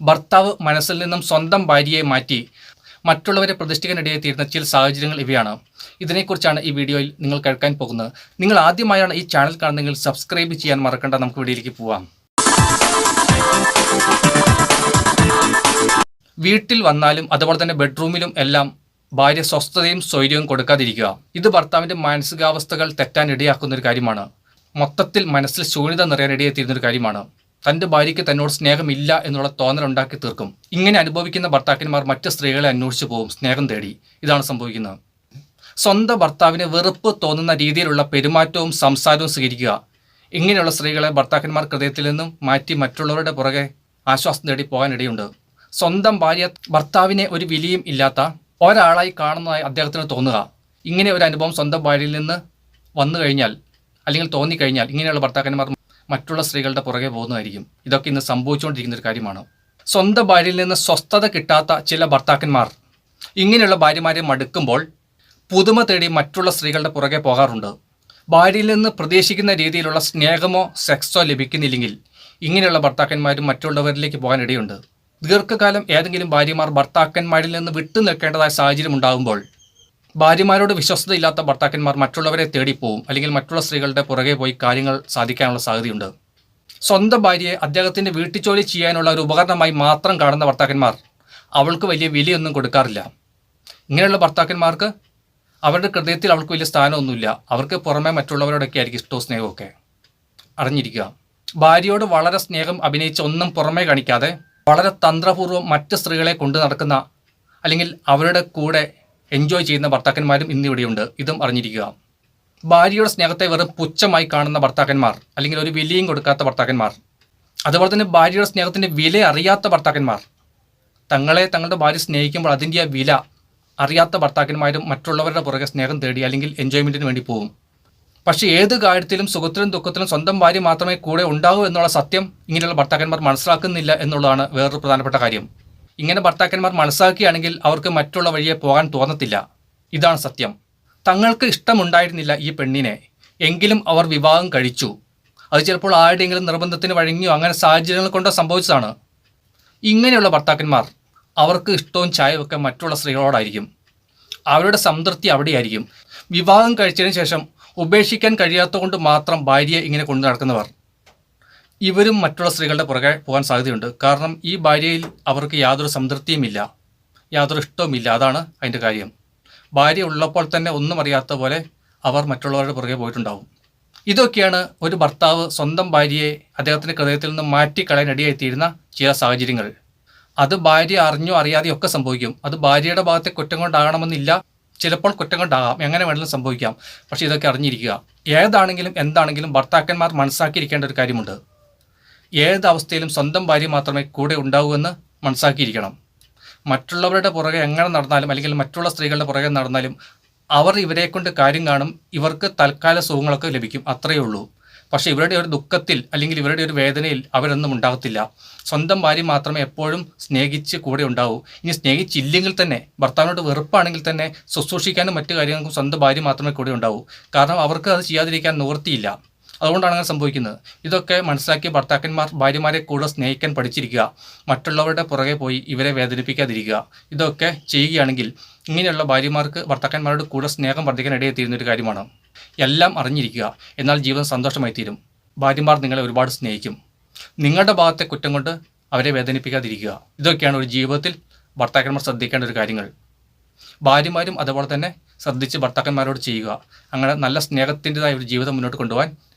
ഭർത്താവ് മനസ്സിൽ നിന്നും സ്വന്തം ഭാര്യയെ മാറ്റി മറ്റുള്ളവരെ പ്രതിഷ്ഠിക്കാനിടയായി തീരുന്ന ചില സാഹചര്യങ്ങൾ ഇവയാണ്. ഇതിനെക്കുറിച്ചാണ് ഈ വീഡിയോയിൽ നിങ്ങൾ കേൾക്കാൻ പോകുന്നത്. നിങ്ങൾ ആദ്യമായാണ് ഈ ചാനൽ കാണുന്നതെങ്കിൽ സബ്സ്ക്രൈബ് ചെയ്യാൻ മറക്കണ്ട. നമുക്ക് വീഡിയോയിലേക്ക് പോവാം. വീട്ടിൽ വന്നാലും അതുപോലെ തന്നെ ബെഡ്റൂമിലും എല്ലാം ഭാര്യ സ്വസ്ഥതയും സ്വൈര്യവും കൊടുക്കാതിരിക്കുക. ഇത് ഭർത്താവിന്റെ മാനസികാവസ്ഥകൾ തെറ്റാൻ ഇടയാക്കുന്ന ഒരു കാര്യമാണ്. മൊത്തത്തിൽ മനസ്സിൽ ശൂന്യത നിറയാൻ ഇടയെത്തിയിരുന്ന ഒരു കാര്യമാണ്. തന്റെ ഭാര്യയ്ക്ക് തന്നോട് സ്നേഹമില്ല എന്നുള്ള തോന്നൽ ഉണ്ടാക്കി തീർക്കും. ഇങ്ങനെ അനുഭവിക്കുന്ന ഭർത്താക്കന്മാർ മറ്റ് സ്ത്രീകളെ അന്വേഷിച്ചു പോകും സ്നേഹം തേടി. ഇതാണ് സംഭവിക്കുന്നത്. സ്വന്തം ഭർത്താവിന് വെറുപ്പ് തോന്നുന്ന രീതിയിലുള്ള പെരുമാറ്റവും സംസാരവും സ്വീകരിക്കുക. ഇങ്ങനെയുള്ള സ്ത്രീകളെ ഭർത്താക്കന്മാർ ഹൃദയത്തിൽ നിന്നും മാറ്റി മറ്റുള്ളവരുടെ പുറകെ ആശ്വാസം തേടി പോകാനിടയുണ്ട് സ്വന്തം ഭാര്യ ഭർത്താവിനെ ഒരു വിലയും ഇല്ലാത്ത ഒരാളായി കാണുന്നതായി അദ്ദേഹത്തിന് തോന്നുക. ഇങ്ങനെ ഒരു അനുഭവം സ്വന്തം ഭാര്യയിൽ നിന്ന് വന്നു കഴിഞ്ഞാൽ അല്ലെങ്കിൽ തോന്നിക്കഴിഞ്ഞാൽ ഇങ്ങനെയുള്ള ഭർത്താക്കന്മാർ മറ്റുള്ള സ്ത്രീകളുടെ പുറകെ പോകുന്നതായിരിക്കും. ഇതൊക്കെ ഇന്ന് സംഭവിച്ചുകൊണ്ടിരിക്കുന്ന ഒരു കാര്യമാണ്. സ്വന്തം ഭാര്യയിൽ നിന്ന് സ്വസ്ഥത കിട്ടാത്ത ചില ഭർത്താക്കന്മാർ ഇങ്ങനെയുള്ള ഭാര്യമാരെ മടുക്കുമ്പോൾ പുതുമ തേടി മറ്റുള്ള സ്ത്രീകളുടെ പുറകെ പോകാറുണ്ട്. ഭാര്യയിൽ നിന്ന് പ്രതീക്ഷിക്കുന്ന രീതിയിലുള്ള സ്നേഹമോ സെക്സോ ലഭിക്കുന്നില്ലെങ്കിൽ ഇങ്ങനെയുള്ള ഭർത്താക്കന്മാരും മറ്റുള്ളവരിലേക്ക് പോകാൻ ഇടയുണ്ട്. ദീർഘകാലം ഏതെങ്കിലും ഭാര്യമാർ ഭർത്താക്കന്മാരിൽ നിന്ന് വിട്ടു നിൽക്കേണ്ടതായ സാഹചര്യം ഉണ്ടാകുമ്പോൾ ഭാര്യമാരോട് വിശ്വസ്തയില്ലാത്ത ഭർത്താക്കന്മാർ മറ്റുള്ളവരെ തേടിപ്പോവും അല്ലെങ്കിൽ മറ്റുള്ള സ്ത്രീകളുടെ പുറകെ പോയി കാര്യങ്ങൾ സാധിക്കാനുള്ള സാധ്യതയുണ്ട്. സ്വന്തം ഭാര്യയെ അദ്ദേഹത്തിന്റെ വീട്ടുജോലി ചെയ്യാനുള്ള ഒരു ഉപകരണമായി മാത്രം കാണുന്ന ഭർത്താക്കന്മാർ അവൾക്ക് വലിയ വിലയൊന്നും കൊടുക്കാറില്ല. ഇങ്ങനെയുള്ള ഭർത്താക്കന്മാർക്ക് അവരുടെ ഹൃദയത്തിൽ അവൾക്ക് വലിയ സ്ഥാനമൊന്നുമില്ല. അവർക്ക് പുറമെ മറ്റുള്ളവരോടൊക്കെ ആയിരിക്കും ഇഷ്ടവും സ്നേഹമൊക്കെ അറിഞ്ഞിരിക്കുക. ഭാര്യയോട് വളരെ സ്നേഹം അഭിനയിച്ച ഒന്നും പുറമേ കാണിക്കാതെ വളരെ തന്ത്രപൂർവം മറ്റ് സ്ത്രീകളെ കൊണ്ടു നടക്കുന്ന അല്ലെങ്കിൽ അവരുടെ കൂടെ എൻജോയ് ചെയ്യുന്ന ഭർത്താക്കന്മാരും ഇന്നിവിടെയുണ്ട് ഇതും അറിഞ്ഞിരിക്കുക. ഭാര്യയുടെ സ്നേഹത്തെ വെറും പുച്ഛമായി കാണുന്ന ഭർത്താക്കന്മാർ അല്ലെങ്കിൽ ഒരു വിലയും കൊടുക്കാത്ത ഭർത്താക്കന്മാർ. അതുപോലെ തന്നെ ഭാര്യയുടെ സ്നേഹത്തിന്റെ വില അറിയാത്ത ഭർത്താക്കന്മാർ. തങ്ങളെ തങ്ങളുടെ ഭാര്യ സ്നേഹിക്കുമ്പോൾ അതിന്റെ ആ വില അറിയാത്ത ഭർത്താക്കന്മാരും മറ്റുള്ളവരുടെ പുറകെ സ്നേഹം തേടി അല്ലെങ്കിൽ എൻജോയ്മെന്റിന് വേണ്ടി പോകും പക്ഷേ ഏത് കാര്യത്തിലും സുഖത്തിലും ദുഃഖത്തിലും സ്വന്തം ഭാര്യ മാത്രമേ കൂടെ ഉണ്ടാകൂ എന്നുള്ള സത്യം ഇങ്ങനെയുള്ള ഭർത്താക്കന്മാർ മനസ്സിലാക്കുന്നില്ല എന്നുള്ളതാണ് വേറൊരു പ്രധാനപ്പെട്ട കാര്യം. ഇങ്ങനെ ഭർത്താക്കന്മാർ മനസ്സാക്കുകയാണെങ്കിൽ അവർക്ക് മറ്റുള്ള വഴിയെ പോകാൻ തോന്നത്തില്ല. ഇതാണ് സത്യം. തങ്ങൾക്ക് ഇഷ്ടമുണ്ടായിരുന്നില്ല ഈ പെണ്ണിനെ. എങ്കിലും അവർ വിവാഹം കഴിച്ചു. അത് ചിലപ്പോൾ ആരുടെയെങ്കിലും നിർബന്ധത്തിന് വഴങ്ങിയോ അങ്ങനെ സാഹചര്യങ്ങൾ കൊണ്ടോ സംഭവിച്ചതാണ്. ഇങ്ങനെയുള്ള ഭർത്താക്കന്മാർ അവർക്ക് ഇഷ്ടവും ചായവും ഒക്കെ മറ്റുള്ള സ്ത്രീകളോടായിരിക്കും. അവരുടെ സംതൃപ്തി അവിടെയായിരിക്കും. വിവാഹം കഴിച്ചതിന് ശേഷം ഉപേക്ഷിക്കാൻ കഴിയാത്തതുകൊണ്ട് മാത്രം ഭാര്യയെ ഇങ്ങനെ കൊണ്ടു നടക്കുന്നവർ. ഇവരും മറ്റുള്ള സ്ത്രീകളുടെ പുറകെ പോകാൻ സാധ്യതയുണ്ട്. കാരണം ഈ ഭാര്യയിൽ അവർക്ക് യാതൊരു സംതൃപ്തിയുമില്ല. യാതൊരു ഇഷ്ടവുമില്ല. അതാണ് അതിന്റെ കാര്യം. ഭാര്യ ഉള്ളപ്പോൾ തന്നെ ഒന്നും അറിയാത്ത പോലെ അവർ മറ്റുള്ളവരുടെ പുറകെ പോയിട്ടുണ്ടാവും. ഇതൊക്കെയാണ് ഒരു ഭർത്താവ് സ്വന്തം ഭാര്യയെ അദ്ദേഹത്തിന്റെ ഹൃദയത്തിൽ നിന്ന് മാറ്റിക്കളയാൻ ഇടയായിത്തീരുന്ന ചില സാഹചര്യങ്ങൾ. അത് ഭാര്യ അറിഞ്ഞോ അറിയാതെയോ ഒക്കെ സംഭവിക്കും. അത് ഭാര്യയുടെ ഭാഗത്തെ കുറ്റം കൊണ്ടാകണമെന്നില്ല. ചിലപ്പോൾ കുറ്റം കൊണ്ടാകാം. എങ്ങനെ വേണമെങ്കിലും സംഭവിക്കാം. പക്ഷേ ഇതൊക്കെ അറിഞ്ഞിരിക്കുക. ഏതാണെങ്കിലും എന്താണെങ്കിലും ഭർത്താക്കന്മാർ മനസ്സാക്കിയിരിക്കേണ്ട ഒരു കാര്യമുണ്ട്. ഏത് അവസ്ഥയിലും സ്വന്തം ഭാര്യ മാത്രമേ കൂടെ ഉണ്ടാവൂ എന്ന് മനസ്സാക്കിയിരിക്കണം. മറ്റുള്ളവരുടെ പുറകെ എങ്ങനെ നടന്നാലും അല്ലെങ്കിൽ മറ്റുള്ള സ്ത്രീകളുടെ പുറകെ നടന്നാലും അവർ ഇവരെ കൊണ്ട് കാര്യം കാണും. ഇവർക്ക് തൽക്കാല സുഖങ്ങളൊക്കെ ലഭിക്കും. അത്രയേ ഉള്ളൂ. പക്ഷേ ഇവരുടെ ഒരു ദുഃഖത്തിൽ അല്ലെങ്കിൽ ഇവരുടെ ഒരു വേദനയിൽ അവരൊന്നും ഉണ്ടാകത്തില്ല സ്വന്തം ഭാര്യ മാത്രമേ എപ്പോഴും സ്നേഹിച്ച് കൂടെ ഉണ്ടാവൂ. ഇനി സ്നേഹിച്ചില്ലെങ്കിൽ തന്നെ ഭർത്താവിനോട് വെറുപ്പാണെങ്കിൽ തന്നെ ശുശ്രൂഷിക്കാനും മറ്റു കാര്യങ്ങൾക്കും സ്വന്തം ഭാര്യ മാത്രമേ കൂടെ ഉണ്ടാവൂ. കാരണം അവർക്ക് അത് ചെയ്യാതിരിക്കാൻ നിവൃത്തിയില്ല. അതുകൊണ്ടാണ് അങ്ങനെ സംഭവിക്കുന്നത്. ഇതൊക്കെ മനസ്സിലാക്കി ഭർത്താക്കന്മാർ ഭാര്യമാരെ കൂടെ സ്നേഹിക്കാൻ പഠിച്ചിരിക്കുക. മറ്റുള്ളവരുടെ പുറകെ പോയി ഇവരെ വേദനിപ്പിക്കാതിരിക്കുക. ഇതൊക്കെ ചെയ്യുകയാണെങ്കിൽ ഇങ്ങനെയുള്ള ഭാര്യമാർക്ക് ഭർത്താക്കന്മാരോട് കൂടെ സ്നേഹം വർദ്ധിക്കാൻ ഇടയെത്തിയിരുന്ന ഒരു കാര്യമാണ്. എല്ലാം അറിഞ്ഞിരിക്കുക. എന്നാൽ ജീവൻ സന്തോഷമായി തീരും ഭാര്യമാർ നിങ്ങളെ ഒരുപാട് സ്നേഹിക്കും. നിങ്ങളുടെ ഭാഗത്തെ കുറ്റം കൊണ്ട് അവരെ വേദനിപ്പിക്കാതിരിക്കുക. ഇതൊക്കെയാണ് ഒരു ജീവിതത്തിൽ ഭർത്താക്കന്മാർ ശ്രദ്ധിക്കേണ്ട ഒരു കാര്യങ്ങൾ. ഭാര്യമാരും അതുപോലെ തന്നെ ശ്രദ്ധിച്ച് ഭർത്താക്കന്മാരോട് ചെയ്യുക. അങ്ങനെ നല്ല സ്നേഹത്തിന്റെതായ ഒരു ജീവിതം മുന്നോട്ട് കൊണ്ടുപോകാൻ